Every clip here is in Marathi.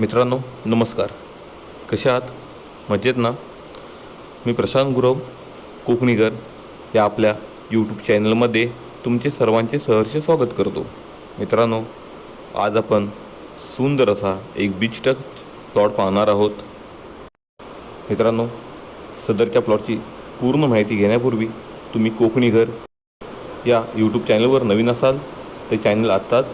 मित्रांनो नमस्कार. कसे आहात? मजेत ना? मी प्रशांत गुरव कोकणीकर या आपल्या यूट्यूब चॅनलमध्ये तुमचे सर्वांचे सहर्ष स्वागत करतो. मित्रांनो आज आपण सुंदर असा एक बीच टच प्लॉट पाहणार आहोत. मित्रांनो सदरच्या प्लॉटची पूर्ण माहिती घेण्यापूर्वी तुम्ही कोकणी घर या यूट्यूब चॅनलवर नवीन असाल तर चॅनल आत्ताच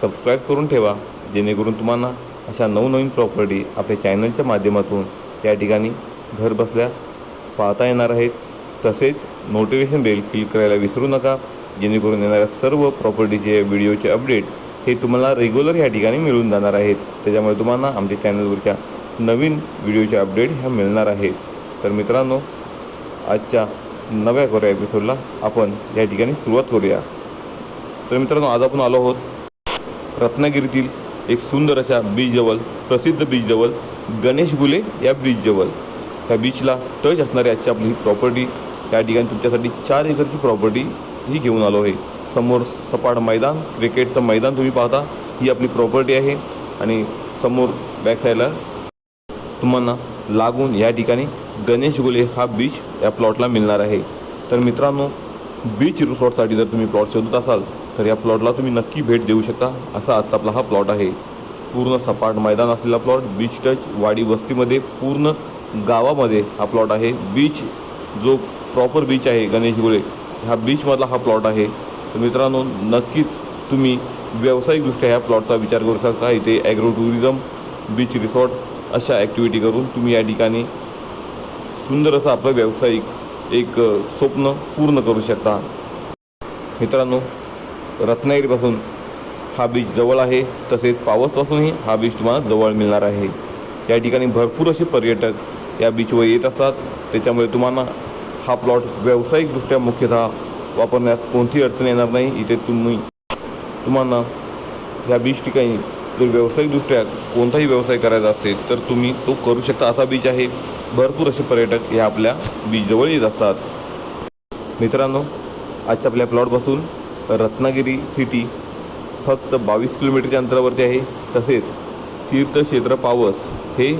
सबस्क्राईब करून ठेवा जेणेकरून तुम्हाला अशा नवनवीन प्रॉपर्टी आपल्या चॅनलच्या माध्यमातून या ठिकाणी घर बसल्या पाहता येणार आहेत. तसेच नोटिफिकेशन बेल क्लिक करायला विसरू नका. जेणेकरून येणाऱ्या सर्व प्रॉपर्टीचे व्हिडिओचे अपडेट हे तुम्हाला रेग्युलर या ठिकाणी मिळून जाणार आहेत. त्याच्यामुळे तुम्हाला आमच्या चॅनलवरच्या नवीन व्हिडिओचे अपडेट ह्या मिळणार आहेत. तर मित्रांनो आजच्या नव्या कोऱ्या एपिसोडला आपण या ठिकाणी सुरुवात करूया. तर मित्रांनो आज आपण आलो आहोत रत्नागिरीतील एक सुंदर अशा बीचजवळ प्रसिद्ध बीचजवळ गणेश गुले या बीचजवळ त्या बीचला टच असणारी आजची आपली ही प्रॉपर्टी त्या ठिकाणी तुमच्यासाठी चार एकरची प्रॉपर्टी ही घेऊन आलो आहे. समोर सपाट मैदान क्रिकेटचं मैदान तुम्ही पाहता ही आपली प्रॉपर्टी आहे. आणि समोर बॅकसाईडला तुम्हाला लागून या ठिकाणी गणेश गुले हा बीच या प्लॉटला मिळणार आहे. तर मित्रांनो बीच रिसॉर्टसाठी जर तुम्ही प्लॉट शोधत असाल तर या प्लॉटला तुम्ही नक्की भेट देऊ शकता. असा आजचा आपला हा प्लॉट आहे. पूर्ण सपाट मैदान असलेला प्लॉट बीच टच वाडी वस्तीमध्ये पूर्ण गावामध्ये हा प्लॉट आहे. बीच जो प्रॉपर बीच आहे गणेश ह्या हा बीचमधला हा प्लॉट आहे. तर मित्रांनो नक्कीच तुम्ही व्यावसायिकदृष्ट्या ह्या प्लॉटचा विचार करू शकता. इथे ॲग्रो टुरिझम बीच रिसॉर्ट अशा ॲक्टिव्हिटी करून तुम्ही या ठिकाणी सुंदर असं आपलं व्यावसायिक एक स्वप्न पूर्ण करू शकता. मित्रांनो रत्नागिरीपासून हा बीच जवळ आहे. तसेच पावसपासूनही हा बीच तुम्हाला जवळ मिळणार आहे. या ठिकाणी भरपूर असे पर्यटक या बीचवर येत असतात. त्याच्यामुळे तुम्हाला हा प्लॉट व्यावसायिकदृष्ट्या मुख्यतः वापरण्यास कोणतीही अडचण येणार नाही. इथे तुम्ही तुम्हाला ह्या बीच ठिकाणी जर व्यावसायिकदृष्ट्या कोणताही व्यवसाय करायचा असेल तर तुम्ही तो करू शकता. असा बीच आहे. भरपूर असे पर्यटक हे आपल्या बीचजवळ येत असतात. मित्रांनो आजच्या आपल्या प्लॉटपासून रत्नागिरी सिटी फक्त बावीस किलोमीटरच्या अंतरावरती आहे. तसेच तीर्थक्षेत्र पावस हे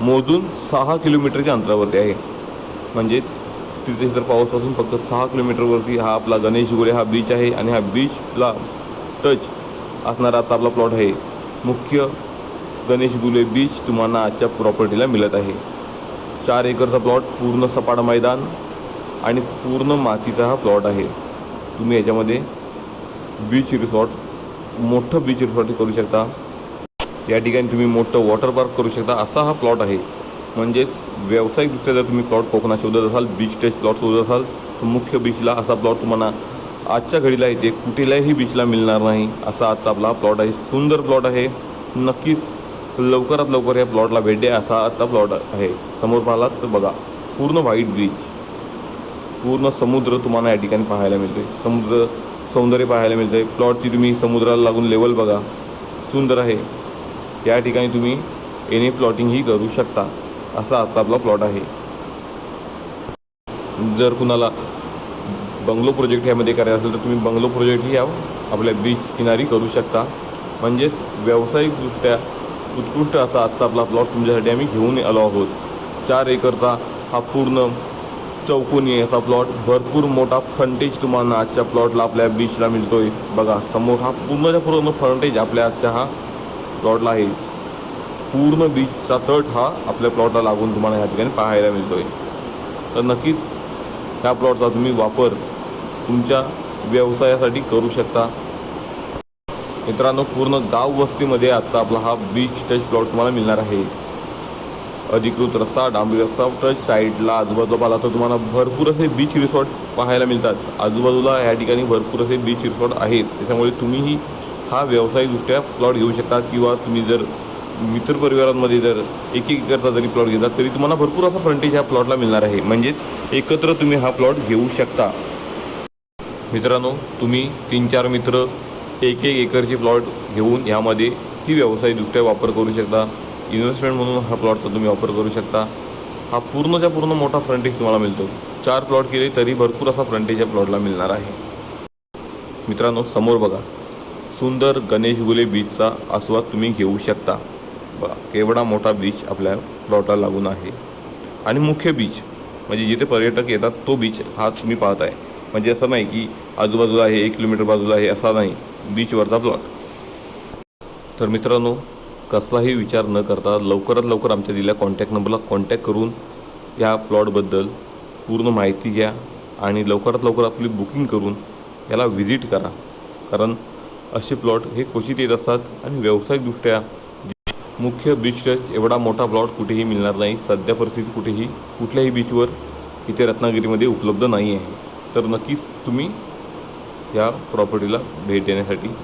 मोजून सहा किलोमीटरच्या अंतरावरती आहे. म्हणजे तीर्थक्षेत्र पावसपासून फक्त सहा किलोमीटरवरती हा आपला गणेश हा बीच आहे आणि हा बीचला टच असणारा आता आपला प्लॉट आहे. मुख्य गणेश गुले बीच तुम्हाला आजच्या प्रॉपर्टीला मिळत आहे. चार एकरचा प्लॉट पूर्ण सपाट मैदान आणि पूर्ण मातीचा हा प्लॉट आहे. तुम्ही याच्यामध्ये बीच रिसॉर्ट मोठं बीच रिसॉर्ट करू शकता. या ठिकाणी तुम्ही मोठं वॉटर पार्क करू शकता. असा हा प्लॉट आहे. म्हणजेच व्यावसायिकदृष्ट्या जर तुम्ही प्लॉट कोकणात शोधत असाल बीच टेस्ट प्लॉट शोधत असाल तर मुख्य बीचला असा प्लॉट तुम्हाला आजच्या घडीला इथे कुठेलाही बीचला मिळणार नाही. असा आजचा आपला प्लॉट आहे. सुंदर प्लॉट आहे. नक्कीच लवकरात लवकर या प्लॉटला भेट द्या. असा आजचा प्लॉट आहे. समोर पाहिलात तर बघा पूर्ण व्हाईट बीच पूर्ण समुद्र तुम्हाला या ठिकाणी पाहायला मिळते समुद्र सौंदर्य पाहायला मिळते प्लॉटची तुम्ही समुद्राला लागून लेवल बघा. सुंदर आहे. या ठिकाणी तुम्ही एन ए प्लॉटिंगही करू शकता. असा आजचा आपला प्लॉट आहे. जर कुणाला बंगलो प्रोजेक्ट यामध्ये करायचा असेल तर तुम्ही बंगलो प्रोजेक्टही या आपल्या बीच किनारी करू शकता. म्हणजेच व्यावसायिकदृष्ट्या उत्कृष्ट असा आजचा आपला प्लॉट तुमच्यासाठी आम्ही घेऊन आलो आहोत. चार एकरचा हा पूर्ण चौकोनी असा प्लॉट भरपूर मोठा फ्रंटेज तुम्हाला आजच्या प्लॉटला आपल्या बीचला मिळतोय. बघा समोर हा पूर्णच्या पूर्ण फ्रंटेज आपल्या आजच्या हा प्लॉटला आहे. पूर्ण बीचचा तट हा आपल्या प्लॉटला लागून तुम्हाला ह्या ठिकाणी पाहायला मिळतोय. तर नक्कीच ह्या प्लॉटचा तुम्ही वापर तुमच्या व्यवसायासाठी करू शकता. मित्रांनो पूर्ण गाव वस्तीमध्ये आत्ता आपला हा बीच टच प्लॉट तुम्हाला मिळणार आहे. अधिकृत रस्ता डांबरी रस्ता टच साईडला आजूबाजूला पाहिला तर तुम्हाला भरपूर असे बीच रिसॉर्ट पाहायला मिळतात. आजूबाजूला या ठिकाणी भरपूर असे बीच रिसॉर्ट आहेत. त्याच्यामुळे तुम्हीही हा व्यावसायिकदृष्ट्या प्लॉट घेऊ शकता किंवा तुम्ही जर मित्रपरिवारांमध्ये जर एक एक एकरचा जरी प्लॉट घेतात तरी तुम्हाला भरपूर असा फ्रंटेज ह्या प्लॉटला मिळणार आहे. म्हणजेच एकत्र तुम्ही हा प्लॉट घेऊ शकता. मित्रांनो तुम्ही तीन चार मित्र एक एक एकरचे प्लॉट घेऊन यामध्ये ही व्यावसायिकदृष्ट्या वापर करू शकता. इन्व्हेस्टमेंट म्हणून हा प्लॉटचा तुम्ही वापर करू शकता. हा पूर्णच्या पूर्ण मोठा फ्रंटेज तुम्हाला मिळतो. चार प्लॉट केले तरी भरपूर असा फ्रंटेज या प्लॉटला मिळणार आहे. मित्रांनो समोर बघा. सुंदर गणेश गुले बीचचा आस्वाद तुम्ही घेऊ शकता. बघा केवढा मोठा बीच आपल्या प्लॉटला लागून आहे. आणि मुख्य बीच म्हणजे जिथे पर्यटक येतात तो बीच हा तुम्ही पाहत आहे म्हणजे असं नाही की आजूबाजूला आहे एक किलोमीटर बाजूला आहे असा नाही. बीचवरचा प्लॉट तर मित्रांनो कसलाही विचार न करता लवकरात लवकर आमच्या दिल्या कॉन्टॅक्ट नंबरला कॉन्टॅक्ट करून या प्लॉटबद्दल पूर्ण माहिती घ्या आणि लवकरात लवकर आपली बुकिंग करून याला व्हिजिट करा. कारण असे प्लॉट हे क्वचित येत असतात आणि व्यावसायिकदृष्ट्या मुख्य बीच टच एवढा मोठा प्लॉट कुठेही मिळणार नाही. सध्या परिस्थिती कुठेही कुठल्याही बीचवर इथे रत्नागिरीमध्ये उपलब्ध नाही आहे. तर नक्कीच तुम्ही या प्रॉपर्टीला भेट देण्यासाठी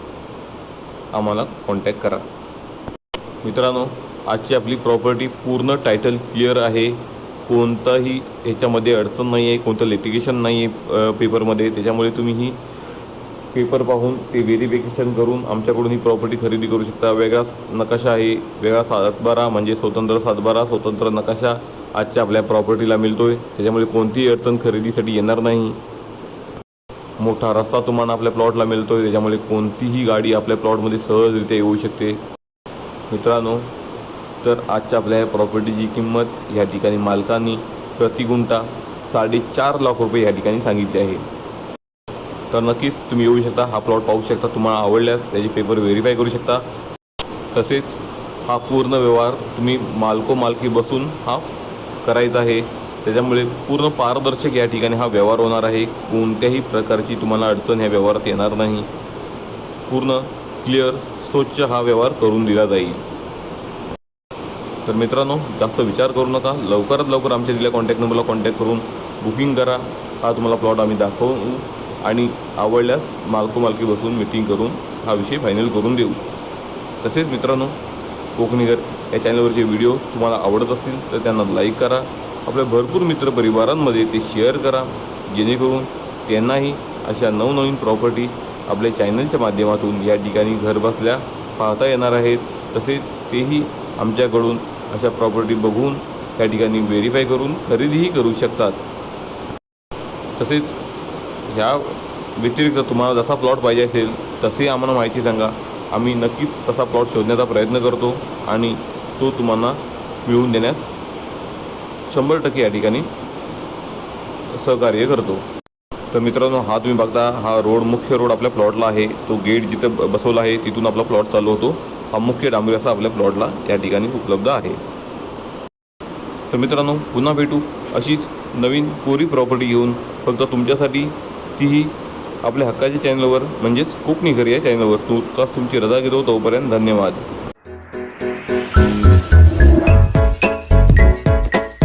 आम्हाला कॉन्टॅक्ट करा. मित्रांनो आजची आपली प्रॉपर्टी पूर्ण टायटल क्लिअर आहे. कोणताही ह्याच्यामध्ये अडचण नाही आहे कोणतं लिटिगेशन नाही आहे पेपरमध्ये त्याच्यामुळे तुम्ही ही पेपर पाहून ते व्हेरिफिकेशन करून आमच्याकडून ही प्रॉपर्टी खरेदी करू शकता. वेगळा नकाशा आहे. वेगळा सातबारा म्हणजे स्वतंत्र सातबारा स्वतंत्र नकाशा आजच्या आपल्या प्रॉपर्टीला मिळतो आहे त्याच्यामुळे कोणतीही अडचण खरेदीसाठी येणार नाही. मोठा रस्ता तुम्हाला आपल्या प्लॉटला मिळतो आहे त्याच्यामुळे कोणतीही गाडी आपल्या प्लॉटमध्ये सहजरित्या येऊ शकते. मित्रांनो तर आजच्या आपल्या या प्रॉपर्टीची किंमत या ठिकाणी मालकांनी प्रति गुंठा साडेचार लाख रुपये या ठिकाणी सांगितले आहे. तर नक्कीच तुम्ही येऊ शकता हा प्लॉट पाहू शकता तुम्हाला आवडल्यास त्याचे पेपर व्हेरीफाय करू शकता. तसेच हा पूर्ण व्यवहार तुम्ही मालको मालकी बसून हा करायचा आहे. त्याच्यामुळे पूर्ण पारदर्शक या ठिकाणी हा व्यवहार होणार आहे. कोणत्याही प्रकारची तुम्हाला अडचण ह्या व्यवहारात येणार नाही. पूर्ण क्लिअर स्वच्छ हा व्यवहार करून दिला जाईल. तर मित्रांनो जास्त विचार करू नका. लवकरात लवकर आमच्या दिल्या कॉन्टॅक्ट नंबरला कॉन्टॅक्ट करून बुकिंग करा. हा तुम्हाला प्लॉट आम्ही दाखवू आणि आवडल्यास मालको मालकी बसून मिटिंग करून हा विषय फायनल करून देऊ. तसेच मित्रांनो कोकणीगर या चॅनलवरचे व्हिडिओ तुम्हाला आवडत असतील तर त्यांना लाईक करा. आपल्या भरपूर मित्रपरिवारांमध्ये ते शेअर करा. जेणेकरून त्यांनाही अशा नवनवीन प्रॉपर्टी आपल्या चॅनलच्या माध्यमातून या ठिकाणी घरबसल्या पाहता येणार आहेत. तसेच तेही आमच्याकडून अशा प्रॉपर्टी बघून त्या ठिकाणी व्हेरीफाय करून खरेदीही करू शकतात. तसेच ह्या व्यतिरिक्त तुम्हाला जसा प्लॉट पाहिजे असेल तसे आम्हाला माहिती सांगा. आम्ही नक्कीच तसा प्लॉट शोधण्याचा प्रयत्न करतो आणि तो तुम्हाला मिळवून देण्यास शंभर टक्के या ठिकाणी सहकार्य करतो. तर मित्रांनो हा तुम्ही बघता हा रोड मुख्य रोड आपल्या प्लॉटला आहे. तो गेट जिथं ब- बसवला आहे तिथून आपला प्लॉट चालू होतो. हा मुख्य डांबरी असा आपल्या प्लॉटला या ठिकाणी उपलब्ध आहे. तर मित्रांनो पुन्हा भेटू अशीच नवीन कोरी प्रॉपर्टी घेऊन. फक्त तुमच्यासाठी तीही आपल्या हक्काच्या चॅनलवर म्हणजेच कोकणी घरी या चॅनलवर तू तास तुमची रजा घेतो तोपर्यंत धन्यवाद.